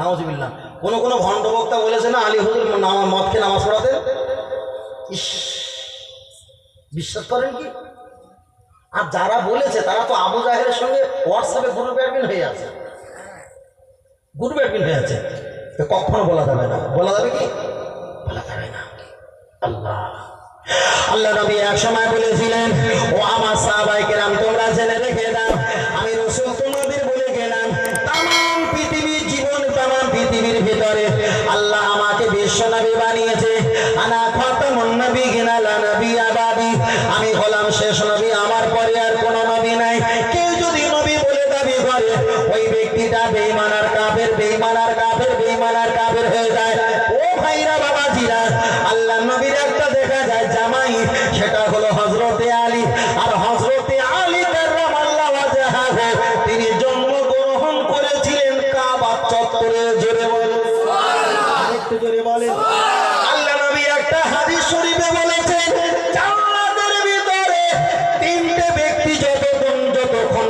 নামাজিবিল্লা কোনো কোনো ভণ্ড বক্তা বলেছে না, আলী হুজুর নামা মদ খেয়ে নামাজ পড়াতে? ইস, বিশ্বাস করেন কি? আর যারা বলেছে, তারা তো আবু জাহেরের সঙ্গে হোয়াটসঅ্যাপে গ্রুপ অ্যাডমিন হয়ে আছে। গ্রুপ অ্যাডমিন হয়ে আছে। তো কখনো বলা যাবে না। বলা যাবে কি? বলা যাবে না। আল্লাহ। আল্লাহ নবী এক সময় বলেছিলেন ও নবী নবী আমি হলাম শেষ নবী, আমার পরে আর নবী নাই। কেউ যদি নবী বলে দাবি করে, ওই ব্যক্তিটা বেইমানার কাফের বেইমানার কাফের বেইমানার কাফের হয়ে যায়। ও ভাইরা, বাবাজিরা আল্লাহ নবীর একটা দেখা যায় জামাই, সেটা হলো হজরতে আলী।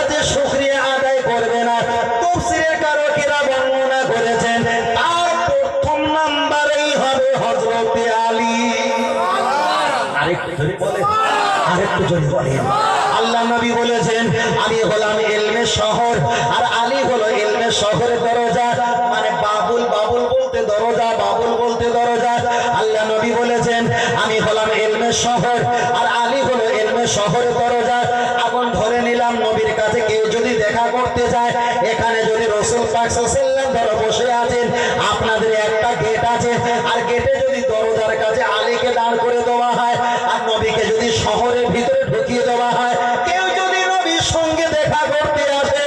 কাছে শুকরিয়া আদায় করবে না কারকেরা বর্ণনা করেছেন, তার প্রথম নাম্বারেই হবে হযরতে আলী। আরেকটু বলে আল্লাহ নবী বলেছেন আমি হলাম এলমে শহর, আর আলী হলো এলমে শহরের দরজা। মানে বাবুল বাবুল বলতে দরজা, বাবুল বলতে দরজা। আল্লাহ নবী বলেছেন, আমি হলাম এলমে শহর, আর আলী হলো এলমে শহরের দরজা। করতে যায় এখানে যদি রসুল পাক সাল্লাল্লাহু ধরে বসে আছেন, আপনাদের একটা গেট আছে। আর গেটে যদি দরজার কাছে আলীকে দাঁড় করে দেওয়া হয়, আর নবীকে যদি শহরের ভিতরে ঢুকিয়ে দেওয়া হয়, কেউ যদি নবীর সঙ্গে দেখা করতে আসে,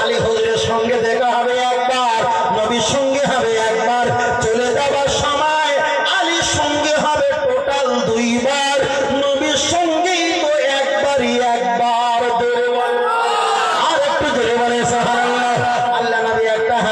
আলী হুজুরের সঙ্গে দেখা হবে একবার, নবীর সঙ্গে হবে একবার। চলে যাওয়ার সময় আলীর সঙ্গে হবে টোটাল দুইবার।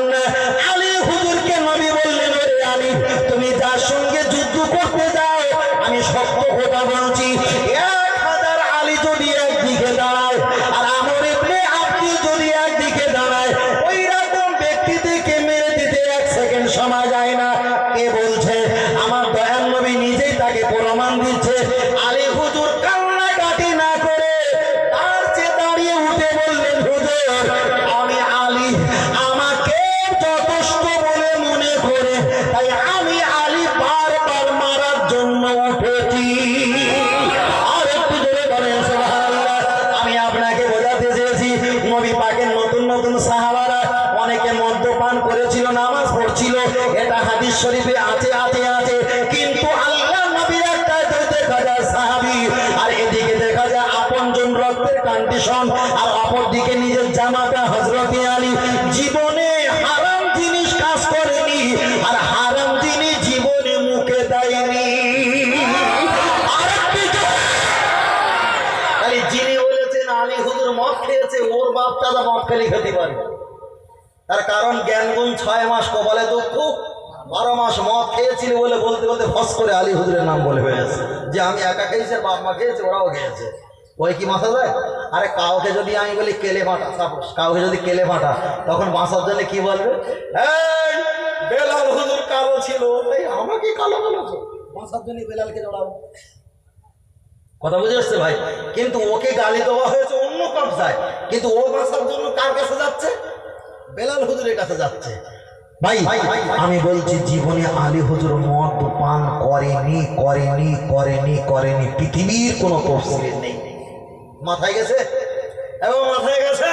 বলেন আলী হুজুরকে জন্য উঠেছি আর একটু জোরে বলেন আমি আপনাকে বোঝাতে চেয়েছি, নবী পাকের নতুন নতুন সাহাবারা অনেকে মদ্যপান করেছিল, নামাজ পড়ছিল, এটা হাদিস শরীফে আছে আছে আছে, কিন্তু আল্লাহ নবীর একটা দেখা যায় সাহাবি, আর এদিকে দেখা যায় আপনজন রক্তের কন্ডিশন আর অপর দিকে নিজের জামাতা হজরতে আলী আলী হুজুর মদ খেয়েছে, ওর বাপ দাদা মদ খেলে খেতে পারে। তার কারণ জ্ঞানগুণ ছয় মাস কপালে দুঃখ, বারো মাস মদ খেয়েছিল বলে বলতে বলতে ফস করে আলী হুজুরের নাম বলে হয়েছে। যে আমি একা খেয়েছি বাপ মা খেয়েছে, ওরাও খেয়েছে। ওই কি মাথা দেয় আরে কাউকে যদি আমি বলি কেলে ফাটা সাপোজ কাউকে যদি কেলে ফাটা তখন বাঁচার জন্য কি বলবে? বেলাল হুজুর কালো ছিল। আমাকে কালো বলেছ বাঁচার জন্য বেলালকে জড়াবো কথা বুঝে আসছে ভাই? কিন্তু ওকে গালি দেওয়া হয়েছে অন্য কবজায়। কিন্তু ও বাঁচার জন্য কার কাছে যাচ্ছে? বেলাল হুজুরের কাছে যাচ্ছে। ভাই আমি বলছি জীবনে আলী হুজুর মদ পান করেনি করেনি করেনি করেনি। পৃথিবীর কোনো তফসিল নেই। মাথায় গেছে? এবং মাথায় গেছে?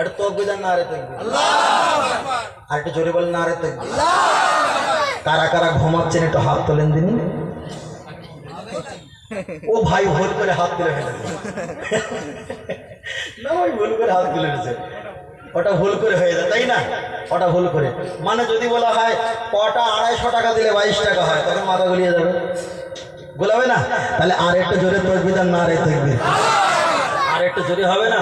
একটু তকবি দেন না আরে তকবি আর একটু জোরে বলেন না আরে তকবি কারা কারা ঘুমাচ্ছেন একটু হাত তোলেন দিন। ও ভাই ভুল করে হাত তুলে ফেলেছে। না ভাই, ভুল করে হাত তুলে ফেলেছে। ওটা ভুল করে হয়ে যায়, তাই না? ওটা ভুল করে। মানে যদি বলা হয় কটা আড়াইশো টাকা দিলে বাইশ টাকা হয়, তখন মাথা গুলিয়ে যাবে। গোলাবে না? তাহলে আর একটু জোরে তকবি দেন, না আর একটু আর একটু জোরে হবে না?